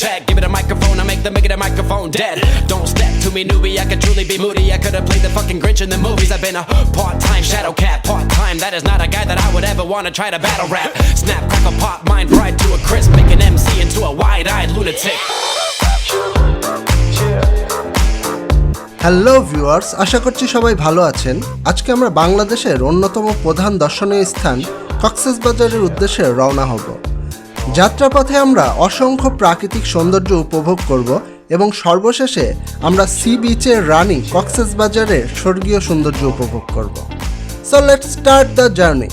check. Give it a microphone, I make the make it a microphone dead. Don't step to me, newbie. I could truly be moody. I could have played the fucking Grinch in the movies. I've been a part-time shadow cat, part-time. That is not a guy that I would ever want to try to battle rap. Snap, crackle, pop, mind fried to a crisp, make an MC into a wide-eyed lunatic. Hello viewers আশা করছি সবাই ভালো আছেন আজকে আমরা বাংলাদেশের অন্যতম প্রধান দর্শনীয় স্থান কক্সবাজারের উদ্দেশ্যে রওনা হব যাত্রাপথে আমরা অসংখ্য প্রাকৃতিক সৌন্দর্য উপভোগ করব এবং সর্বশেষে আমরা সি বিচের রানী কক্সবাজারের স্বর্গীয় সৌন্দর্য উপভোগ করব। So let start the journey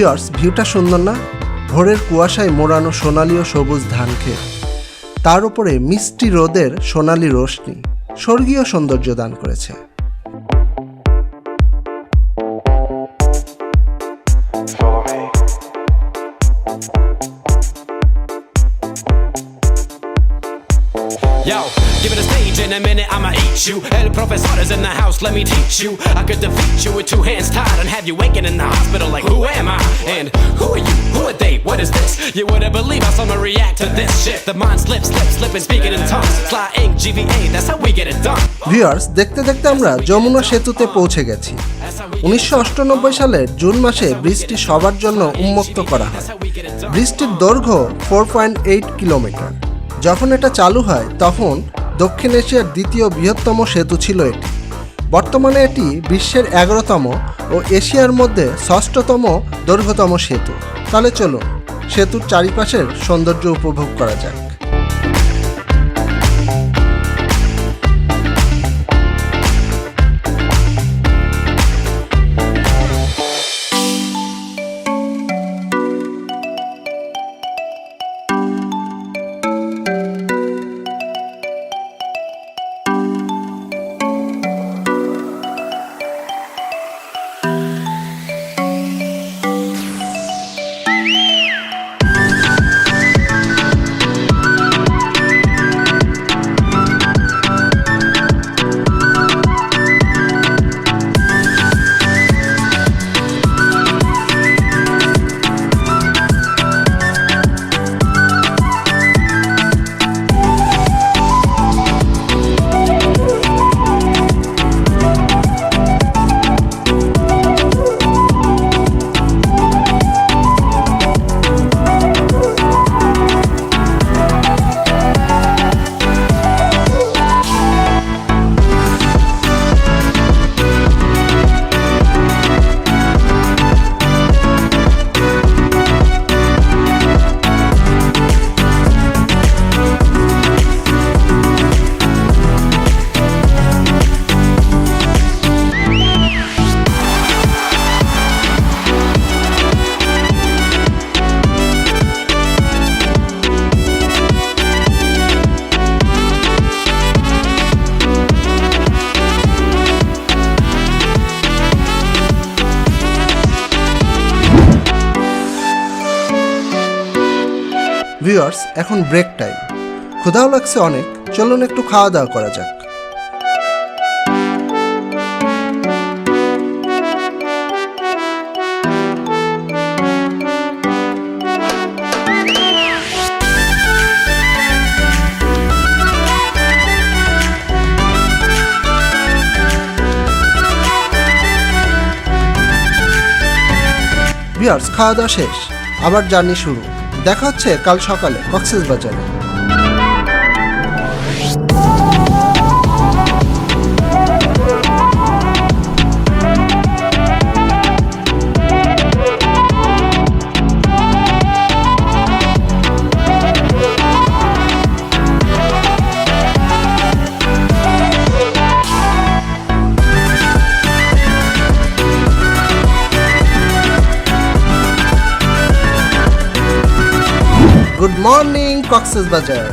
viewers, ভিউটা সুন্দর না? ভোরের কুয়াশায় মোড়ানো সোনালি ও সবুজ ধান খেত তার উপরে মিষ্টি রোদের সোনালি রোশনি। স্বর্গীয় সৌন্দর্য দান করেছে। Eat you. El professor is in the house, let me teach you. I could defeat you with two hands tied and have you waking in the hospital like, who am I? And who are you? Who are they? What is this? You wouldn't believe how someone react to this shit. The mind slips, slips, slipping, speaking in tongues. Fly ink, GVA, that's how we get it done. Viewers দেখতে দেখতে আমরা যমুনা সেতুতে পৌঁছে গেছি উনিশশো সালের June মাসে ব্রিজটি সবার জন্য উন্মুক্ত করা হয়. ব্রিজটির দৈর্ঘ্য ফোর পয়েন্ট এইট কিলোমিটার যখন এটা চালু হয় তখন দক্ষিণ এশিয়ার দ্বিতীয় বৃহত্তম সেতু ছিল এটি। বর্তমানে এটি বিশ্বের এগারোতম ও এশিয়ার মধ্যে ষষ্ঠতম দৈর্ঘ্যতম সেতু। তাহলে চলো সেতুর চারিপাশের সৌন্দর্য উপভোগ করা যাক। ভিউয়ার্স এখন ব্রেক টাইম ক্ষুধাও লাগছে অনেক, চলুন একটু খাওয়া দাওয়া করা যাক। ভিউয়ার্স খাওয়া দাওয়া শেষ। আবার জার্নি শুরু। দেখা হচ্ছে কাল সকালে কক্সেস বাজারে। গুড মর্নিং, কক্সেস বাজার।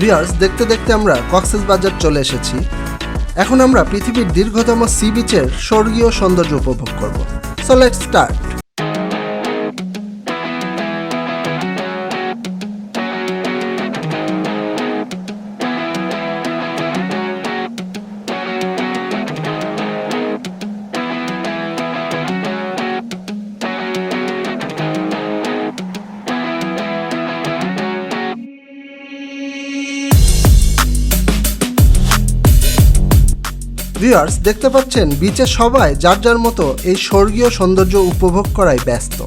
ভিউয়ার্স দেখতে দেখতে আমরা কক্সেস বাজার চলে এসেছি। এখন আমরা পৃথিবীর দীর্ঘতম সি বিচের স্বর্গীয় সৌন্দর্য উপভোগ করব। সো লেটস স্টার্ট ভিউয়ার্স দেখতে পাচ্ছেন বিচে সবাই যার যার মতো এই স্বর্গীয় সৌন্দর্য উপভোগ করায় ব্যস্ত।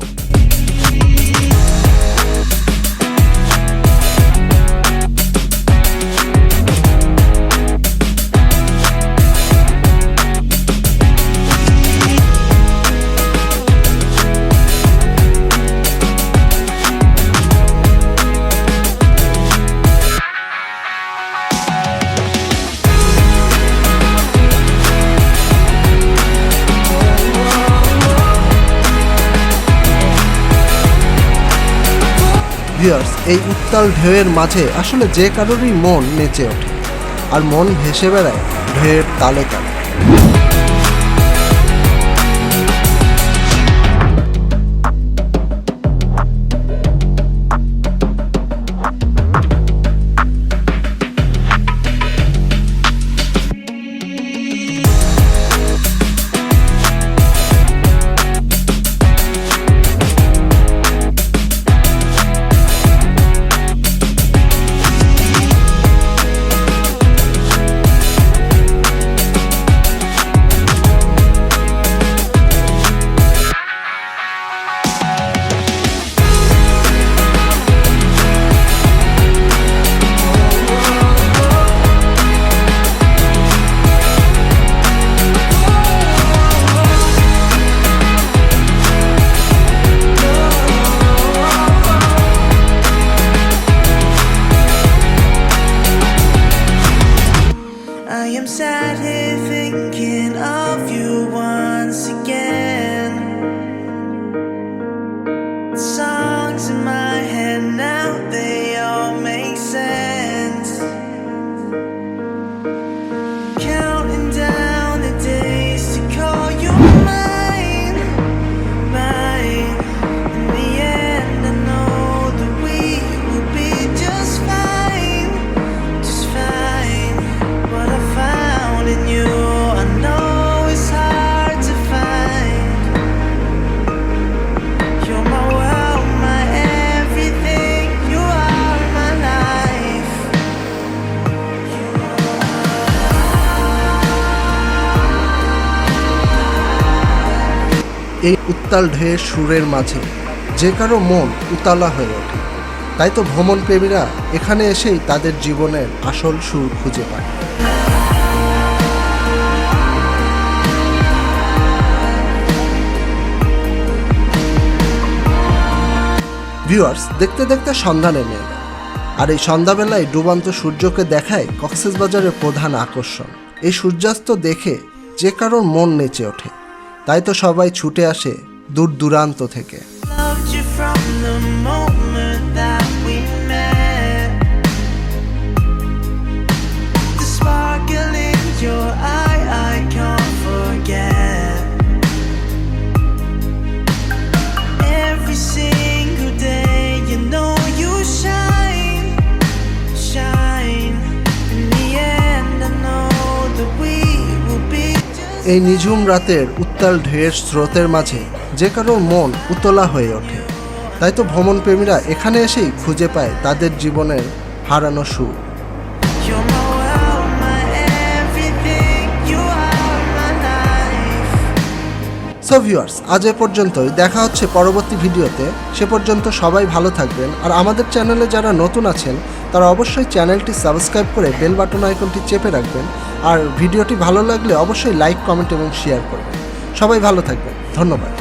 ভিউয়ার্স এই উত্তাল ঢেউয়ের মাঝে আসলে যে কারোরই মন নেচে ওঠে। আর মন ভেসে বেড়ায় ঢেউয়ের তালে তালে। living in এই উত্তাল ঢেউয়ের সুরের মাঝে, যে কারও মন উতালা হয়ে ওঠে। তাই তো ভ্রমণ প্রেমীরা এখানে এসেই তাদের জীবনের আসল সুর খুঁজে পায়। ভিউয়ার্স, দেখতে দেখতে সন্ধ্যা নেমে এলো আর এই সন্ধ্যাবেলায় ডুবান্ত সূর্যকে দেখায় কক্সেস বাজারের প্রধান আকর্ষণ। এই সূর্যাস্ত দেখে যে কারোর মন নেচে ওঠে। তাই তো সবাই ছুটে আসে দূর দূরান্ত থেকে। এই নিঝুম রাতের উত্তাল ঢেয়ের স্রোতের মাঝে যে কারোর মন উতলা হয়ে ওঠে। তাই তো ভ্রমণপ্রেমীরা এখানে এসেই খুঁজে পায় তাদের জীবনের হারানো সুর সো ভিউয়ার্স আজ এ পর্যন্তই। দেখা হচ্ছে পরবর্তী ভিডিওতে। সে পর্যন্ত সবাই ভালো থাকবেন। আর আমাদের চ্যানেলে যারা নতুন আছেন, তারা অবশ্যই চ্যানেলটি সাবস্ক্রাইব করে বেল বাটন আইকনটি চেপে রাখবেন। আর ভিডিওটি ভালো লাগলে অবশ্যই লাইক, কমেন্ট এবং শেয়ার করবেন। সবাই ভালো থাকবেন। ধন্যবাদ।